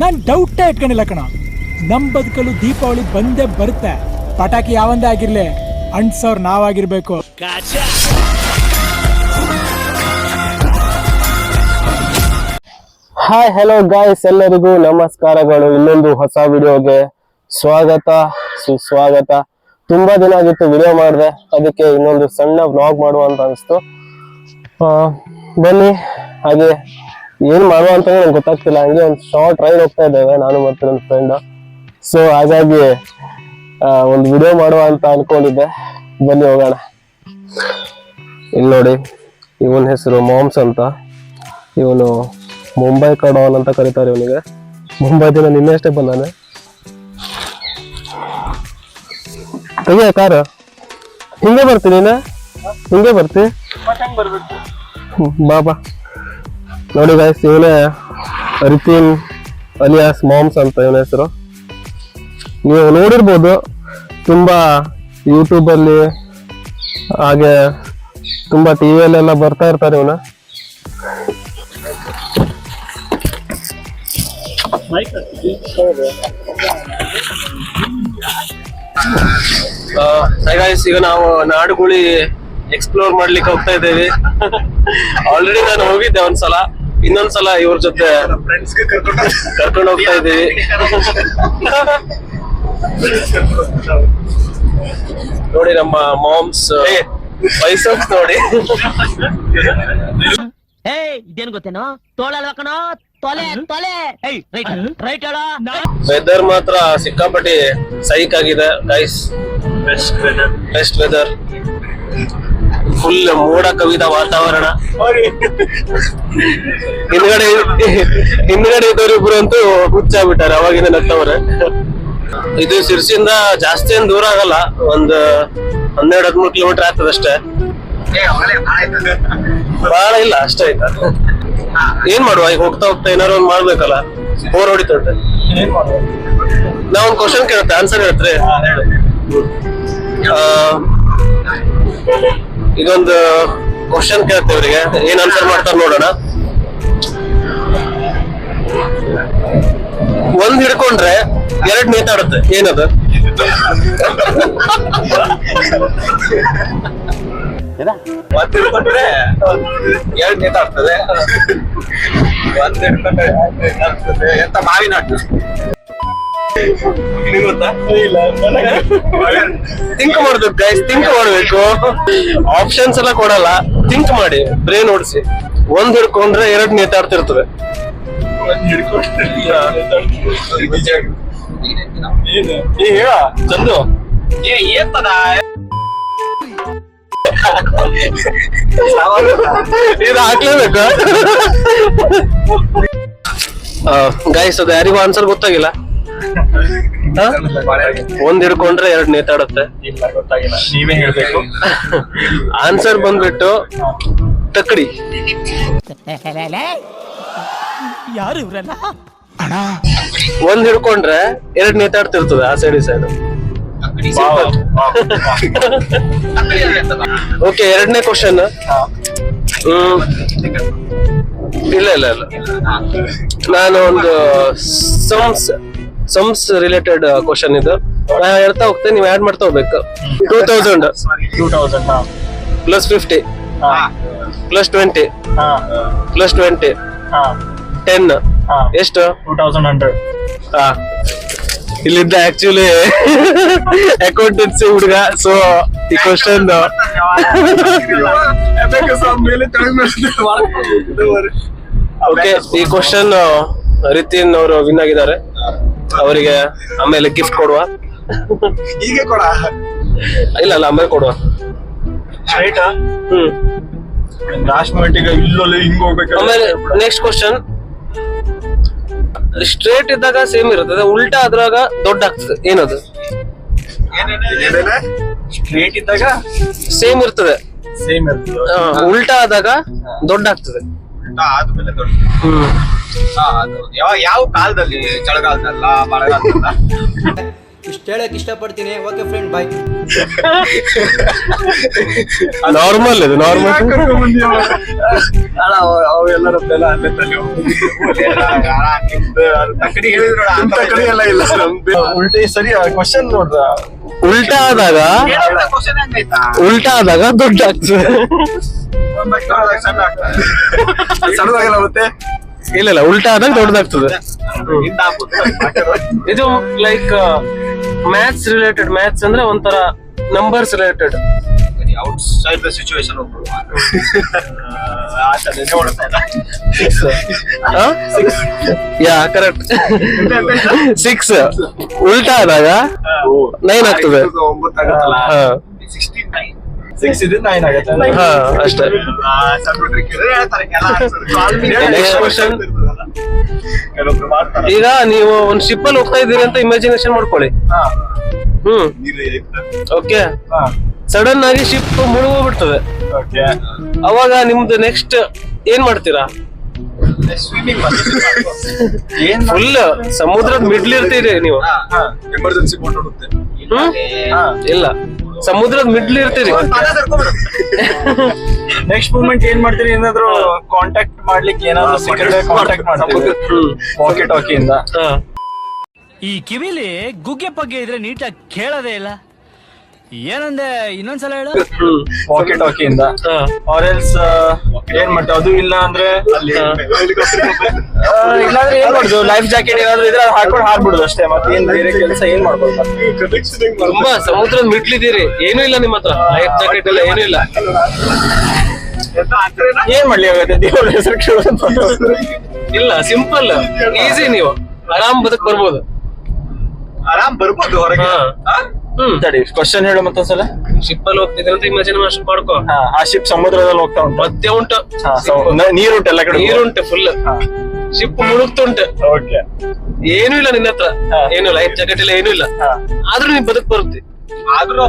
ನಾನ್ ಡೌಟೇ ಇಟ್ಕೊಂಡಿಲ್ಲ ಕಣ. ನಮ್ಮ ಬದುಕಲು ದೀಪಾವಳಿ ಬಂದೇ ಬರುತ್ತೆ. ಪಟಾಕಿ ಯಾವಂದೇ ಆಗಿರ್ಲಿ ಅಂಟ್ಸೋರ್ ನಾವಾಗಿರ್ಬೇಕು. ಹಾಯ್ ಹಲೋ ಗಾಯ್ಸ್ ಎಲ್ಲರಿಗೂ ನಮಸ್ಕಾರಗಳು. ಇನ್ನೊಂದು ಹೊಸ ವಿಡಿಯೋಗೆ ಸ್ವಾಗತ ಸುಸ್ವಾಗತ. ತುಂಬಾ ದಿನ ಆಗಿತ್ತು ವಿಡಿಯೋ ಮಾಡಿದೆ. ಅದಕ್ಕೆ ಇನ್ನೊಂದು ಸಣ್ಣ ವ್ಲಾಗ್ ಮಾಡುವ ಅಂತ ಅನಿಸ್ತು. ಬನ್ನಿ ಹಾಗೆ ಏನ್ ಮಾಡುವ ಅಂತ ನಂಗೆ ಗೊತ್ತಾಗ್ತಿಲ್ಲ. ಹಂಗೆ ಒಂದು ಶಾರ್ಟ್ ರೈಡ್ ಹೋಗ್ತಾ ಇದ್ದೇವೆ ನಾನು ಮತ್ತೆ ನನ್ನ ಫ್ರೆಂಡ್ ಸೊ ಹಾಗಾಗಿ ಒಂದು ವಿಡಿಯೋ ಮಾಡುವ ಅಂತ ಅನ್ಕೊಂಡಿದ್ದೆ. ಬನ್ನಿ ಹೋಗೋಣ. ಇಲ್ಲಿ ನೋಡಿ ಇವನ ಹೆಸರು ಮಾಮ್ಸ್ ಅಂತ. ಇವನು ಮುಂಬೈ ಕಡೋನ್ ಅಂತ ಕರೀತಾರೆ ಇವನಿಗೆ. ಮುಂಬೈದಿಂದ ನಿನ್ನೆ ಅಷ್ಟೇ ಬಂದಾನೆ. ತೆಗಿಯ ಕಾರ ಹಿಂಗೆ ಬರ್ತೀನಿ ನೀನು? ಹಿಂಗೆ ಬರ್ತಿ? ಬಾಬಾ ಬಾ ಬಾ. ನೋಡಿ ಗಾಯ್ಸ್ ಇವನೇ ರಿತಿನ್ ಅಲಿಯಾಸ್ ಮಾಮ್ಸ್ ಅಂತ ಇವನ ಹೆಸರು. ನೀವು ನೋಡಿರ್ಬೋದು ತುಂಬ ಯೂಟ್ಯೂಬಲ್ಲಿ ಹಾಗೆ ತುಂಬಾ ಟಿವಿಯಲ್ಲೆಲ್ಲ ಬರ್ತಾ ಇರ್ತಾರೆ ಇವನ. ಗಾಯ್ಸ್ ಈಗ ನಾವು ನಾಡುಗುಳಿ ಎಕ್ಸ್ಪ್ಲೋರ್ ಮಾಡ್ಲಿಕ್ಕೆ ಹೋಗ್ತಾ ಇದ್ದೇವೆ. ಆಲ್ರೆಡಿ ನಾನು ಹೋಗಿದ್ದೆ ಒಂದ್ಸಲ. ಇನ್ನೊಂದ್ಸಲ ಇವ್ರ ಜೊತೆ ಕರ್ಕೊಂಡು ಹೋಗ್ತಾ ಇದೀವಿ ನೋಡಿ ನಮ್ಮ ಮಾಮ್ಸ್ ಬೈಸಪ್ಸ್ ನೋಡಿ. ಏ ಇದೇನ್ ಗೊತ್ತೇನೋ? ತೋಳಲ್ವಾ ಕಣೋ ತೊಲೆ ತೊಲೆ. ರೈಟ್ ರೈಟ್ ಹೇಳೋ? ವೆದರ್ ಮಾತ್ರ ಸಿಕ್ಕಾಪಟ್ಟಿ ಸೈಕ್ ಆಗಿದೆ ಗೈಸ್ ಬೆಸ್ಟ್ ವೆದರ್ ಫುಲ್ ಮೋಡ ಕವಿದ ವಾತಾವರಣ. ಹಿಂದ್ಗಡೆ ಹಿಂದ್ಗಡೆ ಇದ್ದವರಿಬ್ರು ಅಂತೂ ಹುಚ್ಚಾಗ್ಬಿಟ್ಟಾರೆ ಅವಾಗಿಂದ ನತ್ತವ್ರೆ ಇದು ಸಿರ್ಸಿಂದ ಜಾಸ್ತಿ ಏನ್ ದೂರ ಆಗಲ್ಲ, ಒಂದ್ ಹನ್ನೆರಡು, ಹದಿಮೂರು ಕಿಲೋಮೀಟರ್ ಆಗ್ತದಷ್ಟೇ ಬಹಳ ಇಲ್ಲ, ಅಷ್ಟೇ ಆಯ್ತಾ? ಏನ್ ಮಾಡುವ, ಈಗ ಹೋಗ್ತಾ ಹೋಗ್ತಾ ಏನಾರು ಒಂದ್ ಮಾಡ್ಬೇಕಲ್ಲ ಬೋರ್ ಹೊಡಿತುಂಟೆ ನಾ ಒಂದ್ ಕ್ವಶನ್ ಕೇಳುತ್ತೆ ಆನ್ಸರ್ ಹೇಳ್ತಾರೆ? ಇದೊಂದು ಕ್ವಶನ್ ಕೇಳ್ತೇವೆ ಅವರಿಗೆ. ಏನ್ ಆನ್ಸರ್ ಮಾಡ್ತಾರೆ ನೋಡೋಣ. ಒಂದ್ ಹಿಡ್ಕೊಂಡ್ರೆ ಎರಡ್ ನೇತಾಡುತ್ತೆ ಏನದು? ಒಂದ್ ಹಿಡ್ಕೊಂಡ್ರೆ ಎರಡ್ ನೇತಾಡ್ತದೆ ಒಂದ್ ಹಿಡ್ಕೊಂಡ್ರೆ ಎಂತ ಮಾವಿನ ಹಣ್ಣು? ಥಿಂಕ್ ಮಾಡ್ಬೇಕು ಗೈಸ್ ಥಿಂಕ್ ಮಾಡ್ಬೇಕು. ಆಪ್ಷನ್ಸ್ ಎಲ್ಲ ಕೊಡಲ್ಲ. ಥಿಂಕ್ ಮಾಡಿ ಬ್ರೇನ್ ಓಡಿಸಿ. ಒಂದ್ ಹಿಡ್ಕೊಂಡ್ರೆ ಎರಡ್ ನೇತಾಡ್ತಿರ್ತವೆ. ಹೇಳ ಚಂದು. ಇದು ಹಾಕ್ಲೇಬೇಕು. ಗೈಸ್ ಅದು ಯಾರಿಗೂ ಆನ್ಸರ್ ಗೊತ್ತಾಗಿಲ್ಲ? ಒಂದ್ ಹಿಡ್ಕೊಂಡ್ರೆ ಎರಡ್ ನೇತಾಡುತ್ತೆ. ಇಲ್ಲ ಗೊತ್ತಾಗಿಲ್ಲ. ನೀವೇ ಹೇಳ್ಬೇಕು. ಆನ್ಸರ್ ಬಂದ್ಬಿಟ್ಟು ತಕ್ಕಡಿ ಯಾರು ಇವ್ರಲ್ಲ? ಒಂದ್ ಹಿಡ್ಕೊಂಡ್ರೆ ಎರಡ್ ನೇತಾಡ್ತಿರ್ತದೆ ಆ ಸೈಡ್ ಈ ಸೈಡ್ ಓಕೆ ಎರಡನೇ ಕ್ವಶನ್ ಇಲ್ಲ ಇಲ್ಲ ಇಲ್ಲ. ನಾನು ಒಂದು ಸಮ್ಸ್ ಸಮ್ಸ್ ರಿಲೇಟೆಡ್ ಕ್ವಶನ್ ಇದು. ನಾ ಹೇಳ್ತಾ ಹೋಗ್ತೇನೆ ನೀವು ಆಡ್ ಮಾಡ್ತಾ ಹೋಗ್ಬೇಕು. Two thousand two thousand plus fifty plus twenty plus twenty ten ಎಷ್ಟು? ಟೂ ತೌಸಂಡ್ ಹಂಡ್ರೆಡ್ ಹಾ. ಇಲ್ಲಿದ್ದ ಆಕ್ಚುಲಿ ಅಕೌಂಟೆನ್ಸಿ ಹುಡುಗ ಸೊ ಈ ಕ್ವಶನ್ ಓಕೆ ಈ ಕ್ವಶನ್ ರಿತಿನ್ ಅವರು ವಿನ್ ಆಗಿದ್ದಾರೆ. ಅವರಿಗೆ ಆಮೇಲೆ ಗಿಫ್ಟ್ ಕೊಡುವ. ಹೀಗೆ ಕೊಡ. ಇಲ್ಲ ಅಲ್ಲ ಆಮೇಲೆ ಕೊಡುವ. ಸ್ಟ್ರೈಟ್ ಹ್ಮ್. ಲಾಸ್ಟ್ ಮಿನಿಟಿಗೆ ಇಲ್ಲೊಲ್ಲಿ ಹಿಂಗ್ ಹೋಗ್ಬೇಕು ಆಮೇಲೆ ನೆಕ್ಸ್ಟ್ ಕ್ವಶನ್ ಸ್ಟ್ರೇಟ್ ಇದ್ದಾಗ ಸೇಮ್ ಇರುತ್ತದೆ ಉಲ್ಟಾ ಅದ್ರಾಗ ದೊಡ್ಡ ಆಗ್ತದೆ. ಏನದು? ಸ್ಟ್ರೇಟ್ ಇದ್ದಾಗ ಸೇಮ್ ಇರ್ತದೆ. ಸೇಮ್ ಇರ್ತದೆ. ಉಲ್ಟಾ ಆದಾಗ ದೊಡ್ಡ ಆಗ್ತದೆ. ಆದ್ಮೇಲೆ ದೊಡ್ಡ ಹಾ, ಅದು ಯಾವ ಯಾವ ಕಾಲದಲ್ಲಿ? ಚಳಿಗಾಲದಲ್ಲ ಮಳೆಗಾಲದಲ್ಲ? ಇಷ್ಟು ಹೇಳಕ್ ಇಷ್ಟಪಡ್ತೀನಿ. ಓಕೆ ಫ್ರೆಂಡ್ ಬಾಯ್ ನಾರ್ಮಲ್ ಇದು ನಾರ್ಮಲ್ ಅಲ್ಲ ಅವ- ಅವೆಲ್ಲರ ಬೆಲ ಅಲ್ಲೇ ತಲೆ ಹೋಗ್ತದೆ. ತಕ್ಕಡಿ ಹೇಳಿದ್ರು ನೋಡು, ಅಂತ ತಕ್ಕಡಿ ಎಲ್ಲ ಇಲ್ಲ. ಉಲ್ಟಿ ಸರಿ ಕ್ವಶನ್ ನೋಡ್ರ ಉಲ್ಟಾ ಆದಾಗ ಉಲ್ಟಾ ಆದಾಗ ದುಡ್ಡು ಆಗ್ತದೆ ಸಣ್ಣದಾಗಲ್ಲ ಮತ್ತೆ ಇಲ್ಲ ಇಲ್ಲ ಉಲ್ಟಾ ಆದಾಗ ದೊಡ್ಡದಾಗ್ತದೆ. ಇದು ಲೈಕ್ ಮ್ಯಾಥ್ಸ್ ರಿಲೇಟೆಡ್ ಮ್ಯಾಥ್ಸ್ ಅಂದ್ರೆ ಒಂಥರ numbers related outside the situation yeah correct six ಉಲ್ಟಾ ಆದಾಗ ನೈನ್ ಆಗ್ತದೆ. ಸಿಕ್ಸ್ಟೀನ್ ನೈನ್ ಸಿಕ್ಸ್ ನೈನ್ ಆಗುತ್ತೆ ಹಾ, ಅಷ್ಟೇ. ಈಗ ನೀವು ಒಂದ್ ಶಿಪ್ ಅಲ್ಲಿ ಹೋಗ್ತಾ ಇದ್ದೀರಿ ಅಂತ ಇಮ್ಯಾಜಿನೇಷನ್ ಮಾಡ್ಕೊಳ್ಳಿ. ಹಾ. ಹ್ಮ್. ನೀರು ಓಕೆ ಹಾ. ಸಡನ್ ಆಗಿ ಶಿಪ್ ಮುಳುಗೋಗ್ಬಿಡ್ತದೆ. ಬಿಡ್ತದೆ ಅವಾಗ ನಿಮ್ದು ನೆಕ್ಸ್ಟ್ ಏನ್ ಮಾಡ್ತೀರಾ? ಫುಲ್ ಸಮುದ್ರದ ಮಿಡ್ಲ್ ಇರ್ತೀರಿ ನೀವು. ಎಮರ್ಜೆನ್ಸಿ? ಇಲ್ಲ. ಸಮುದ್ರದ ಮಿಡ್ಲ್ ಇರ್ತೀರಿ. ನೆಕ್ಸ್ಟ್ ಮೂಮೆಂಟ್ ಏನ್ ಮಾಡ್ತೀರಿ? ಏನಾದ್ರು ಕಾಂಟ್ಯಾಕ್ಟ್ ಮಾಡ್ಲಿಕ್ಕೆ ಏನಾದ್ರು ಸಿಕ್ಕಿದ್ರೆ ಕಾಂಟ್ಯಾಕ್ಟ್ ಮಾಡ್ತೀವಿ. ವಾಕಿ ಟಾಕಿಯಿಂದ ಈ ಕಿವಿಲಿ ಗುಗ್ಗೆ ಪಗ್ಗೆ ಇದ್ರೆ ನೀಟಾಗಿ ಕೇಳೋದೇ ಇಲ್ಲ. ಏನಂದೆ? ಇನ್ನೊಂದ್ಸಲ ಹೇಳು. ಓಕೆ ಟಾಕಿ ಇಂದ. ಆರ್ ಎಲ್ಸ್ ಏನ್ ಮಾಡ್ತೀವಿ ಅದು ಇಲ್ಲ ಅಂದ್ರೆ? ಆ, ಇಲ್ಲಾಂದ್ರೆ ಏನ್ ಮಾಡುದು? ಲೈಫ್ ಜಾಕೆಟ್ ಏನಾದ್ರು ಇದ್ರೆ ಅದು ಹಾಕೊಂಡು ಹಾರ್ಬಿಡುದು ಅಷ್ಟೇ. ಮತ್ತೆ ಏನ್ ಬೇರೆ ಕೆಲಸ ಏನ್ ಮಾಡ್ಬೋದು? ತುಂಬಾ ಸಮುದ್ರದ ಮಿಡ್ಲ್ ಇದೀರಿ ಏನೂ ಇಲ್ಲ ನಿಮ್ಮ ಹತ್ರ. ಲೈಫ್ ಜಾಕೆಟ್ ಎಲ್ಲ ಏನೂ ಇಲ್ಲ. ಏನ್ ಮಾಡ್ಲಿ ಆಗುತ್ತೆ ದೇವ್ರ ಹೆಸರು ಕೇಳೋದು ಇಲ್ಲ ಸಿಂಪಲ್ ಈಸಿ ನೀವು. ಆರಾಮ್ ಬದುಕ್ ಬರ್ಬೋದು. ಆರಾಮ್ ಬರ್ಬೋದು ಹೊರಗೆ? ಹಾ. ತಡಿ ಕ್ವಶನ್ ಹೇಳು ಮತ್ತೊಂದ್ಸಲ. ಶಿಪ್ ಅಲ್ಲಿ ಹೋಗ್ತಿದ್ರೆ ಅಂತ ಇಮ್ಯಾಜಿನ್ ಮಾಡ್ಕೋ. ಹಾ, ಆ ಶಿಪ್ ಸಮುದ್ರದಲ್ಲಿ ಹೋಗ್ತಾ ಉಂಟು. ಮತ್ತೆ ಉಂಟು. ನೀರುಂಟು ಎಲ್ಲ ಕಡೆ ನೀರುಂಟು ಫುಲ್ ಶಿಪ್ ಮುಳುಗ್ತುಂಟು ಏನು ಏನೂ ಇಲ್ಲ ನಿನ್ನ ಹತ್ರ. ಏನು ಲೈಫ್ ಜಾಕೆಟ್ ಇಲ್ಲ ಏನು ಇಲ್ಲ. ಆದ್ರೂ ನೀನ್ ಬದುಕ್ ಬರುತ್ತೆ. ಆದ್ರೂ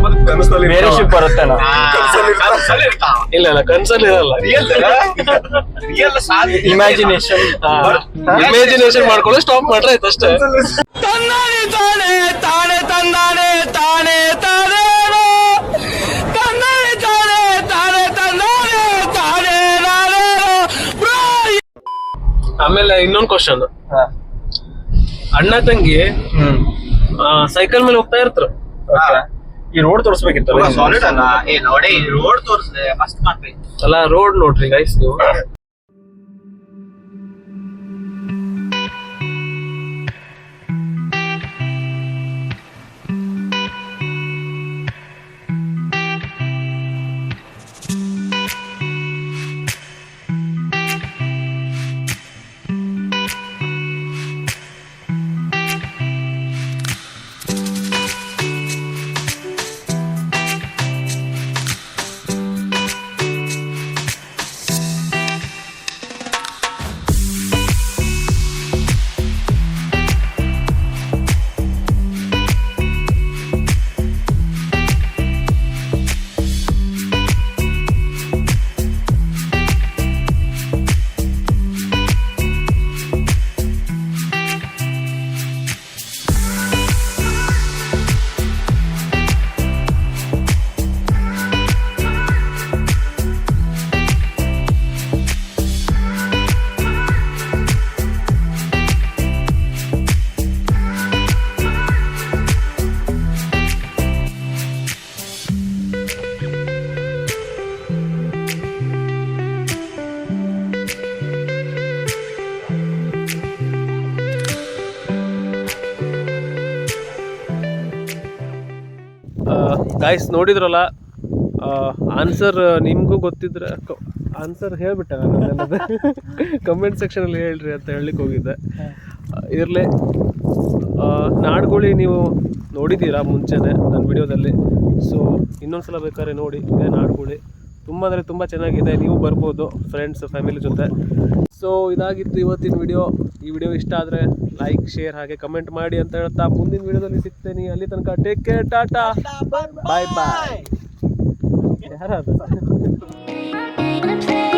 ಬೇರೆ ಶಿಪ್ ಬರುತ್ತೇನೋ? ಇಲ್ಲ ಇಲ್ಲ ಕನ್ಸಲ್ಲಿ ಇರಲ್ಲ. ಇಮ್ಯಾಜಿನೇಷನ್ ಇಮ್ಯಾಜಿನೇಷನ್ ಮಾಡ್ಕೊಂಡು ಸ್ಟಾಪ್ ಮಾಡ್ರೆ ಆಯ್ತು ಅಷ್ಟೇ. ತಂದಾನೆ ತಾನೆ ತಾನೆ ತಂದಾನೆ ತಾನೆ ತಾನೇನೋ ತಂದಾನೆ ತಾನೆ ತಾನೆ ತಂದಾನೆ ತಾನೆ ನಾನೇನೋ ಬ್ರೋ ಆಮೇಲೆ ಇನ್ನೊಂದ್ ಕ್ವಶನ್ ಅಣ್ಣ ತಂಗಿ ಹ್ಮ್. ಸೈಕಲ್ ಮೇಲೆ ಹೋಗ್ತಾ ಇರ್ತಾರ. ಈ ರೋಡ್ ತೋರಿಸ್ಬೇಕಿತ್ತಲ್ಲ ಸಾಲಿಡ್ ಅಲ್ಲ ಏ ನೋಡಿ ರೋಡ್ ತೋರಿಸ್ದೆ ಮಸ್ತ್ ಮಾಡ್ರಿ ಅಲ್ಲ ರೋಡ್ ನೋಡ್ರಿ ಗೈಸ್ ನೀವು. ಗಾಯ್ಸ್ ನೋಡಿದ್ರಲ್ಲ ಆನ್ಸರ್ ನಿಮಗೂ ಗೊತ್ತಿದ್ರೆ ಆನ್ಸರ್ ಹೇಳ್ಬಿಟ್ಟೆ ನಾನು ಕಮೆಂಟ್ ಸೆಕ್ಷನಲ್ಲಿ ಹೇಳ್ರಿ ಅಂತ ಹೇಳಲಿಕ್ಕೆ ಹೋಗಿದ್ದೆ. ಇರಲಿ. ನಾಡುಗುಳಿ ನೀವು ನೋಡಿದ್ದೀರಾ ಮುಂಚೆನೆ ನನ್ನ ವಿಡಿಯೋದಲ್ಲಿ ಸೊ ಇನ್ನೊಂದ್ಸಲ ಬೇಕಾದ್ರೆ ನೋಡಿ, ಇದೇ ನಾಡುಗುಳಿ. ತುಂಬ ಅಂದರೆ ತುಂಬ ಚೆನ್ನಾಗಿದೆ, ನೀವು ಬರ್ಬೋದು ಫ್ರೆಂಡ್ಸ್ ಫ್ಯಾಮಿಲಿ ಜೊತೆ. ಸೊ ಇದಾಗಿತ್ತು ಇವತ್ತಿನ ವಿಡಿಯೋ ಈ ವಿಡಿಯೋ ಇಷ್ಟ ಆದರೆ ಲೈಕ್ ಶೇರ್ ಹಾಗೆ ಕಮೆಂಟ್ ಮಾಡಿ ಅಂತ ಹೇಳ್ತಾ ಮುಂದಿನ ವಿಡಿಯೋದಲ್ಲಿ ಸಿಗ್ತೇನೆ. ಅಲ್ಲಿ ತನಕ ಟೇಕ್ ಕೇರ್ ಟಾಟಾ. ಬಾಯ್ ಬಾಯ್ ಯಾರಾದ Play